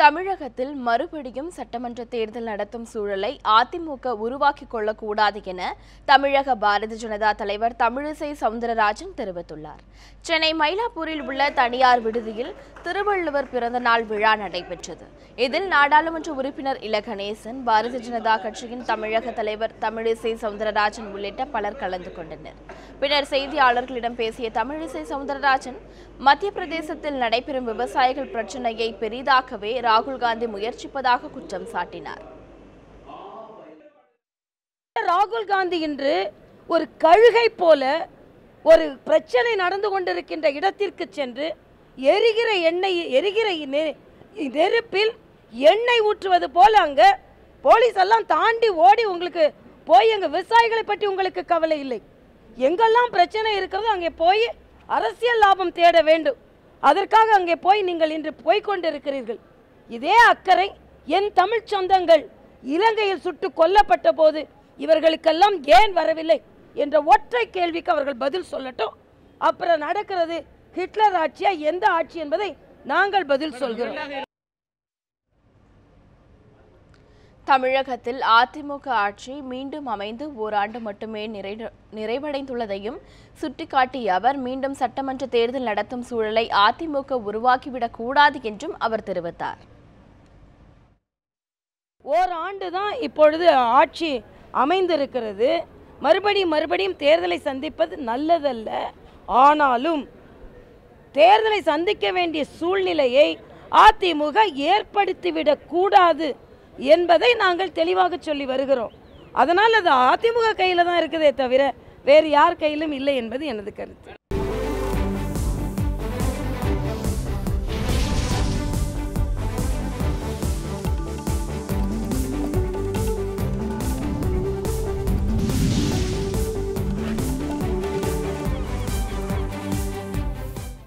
தமிழகத்தில் மறுபடியும் சட்டமன்ற தேர்தல் நடத்தும் சூழலை அதிமுக உருவாக்கிக் கொள்ளக்கூடாது என தமிழக பாரதிய ஜனதா தலைவர் தமிழிசை சவுந்தரராஜன் தெரிவித்துள்ளார். சென்னை மயிலாப்பூரில் உள்ள தனியார் விடுதியில் திருவள்ளுவர் பிறந்தநாள் விழா நடைபெற்றது. இதில் நாடாளுமன்ற உறுப்பினர் இல கணேசன் பாரதிய ஜனதா கட்சியின் தமிழக தலைவர் தமிழிசை சவுந்தரராஜன் உள்ளிட்ட பலர் கலந்து கொண்டனர். பின்னர் செய்தியாளர்களிடம் பேசிய தமிழிசை சவுந்தரராஜன் மத்திய பிரதேசத்தில் நடைபெறும் விவசாயிகள் பிரச்சினையை பெரிதாக்கவே ராகுல் காந்தி முயற்சிப்பதாக குற்றம் சாட்டினார். ராகுல் காந்தி இன்று ஒரு கழுகை போல ஒரு பிரச்சனை நடந்து கொண்டிருக்கின்ற இடத்திற்கு சென்று எரிகிற எண்ணெய் எரிகிற நெருப்பில் எண்ணெய் ஊற்றுவது போல அங்க போலீஸ் எல்லாம் தாண்டி ஓடி உங்களுக்கு போய் எங்க விவசாயிகளை பற்றி உங்களுக்கு கவலை இல்லை. எங்கெல்லாம் பிரச்சனை இருக்கிறதோ அங்கே போய் அரசியல் லாபம் தேட வேண்டும். அதற்காக அங்கே போய் நீங்கள் இன்று போய்கொண்டிருக்கிறீர்கள் இதே அக்கறை என் தமிழ் சொந்தங்கள் இலங்கையில் சுட்டு கொல்லப்பட்ட போது இவர்களுக்கெல்லாம் ஏன் வரவில்லை என்ற ஒற்றை கேள்விக்கு அவர்கள் பதில் சொல்லட்டும். அப்புறம் நடக்கிறது ஹிட்லர் ஆட்சியா எந்த ஆட்சி என்பதை நாங்கள் பதில் சொல்கிறோம். தமிழகத்தில் அதிமுக ஆட்சி மீண்டும் அமைந்து ஓராண்டு மட்டுமே நிறைவு- நிறைவடைந்துள்ளதையும் சுட்டிக்காட்டிய அவர் மீண்டும் சட்டமன்ற தேர்தல் நடத்தும் சூழலை அதிமுக உருவாக்கிவிடக் கூடாது என்றும் அவர் தெரிவித்தார். ஓராண்டு தான் இப்பொழுது ஆட்சி அமைந்திருக்கிறது. மறுபடியும் மறுபடியும் தேர்தலை சந்திப்பது நல்லதல்ல. ஆனாலும் தேர்தலை சந்திக்க வேண்டிய சூழ்நிலையை அதிமுக ஏற்படுத்திவிடக் கூடாது என்பதை நாங்கள் தெளிவாக சொல்லி வருகிறோம். அதனால் அது அதிமுக கையில் தான் இருக்குதே தவிர வேறு யார் கையிலும் இல்லை என்பது எனது கருத்து.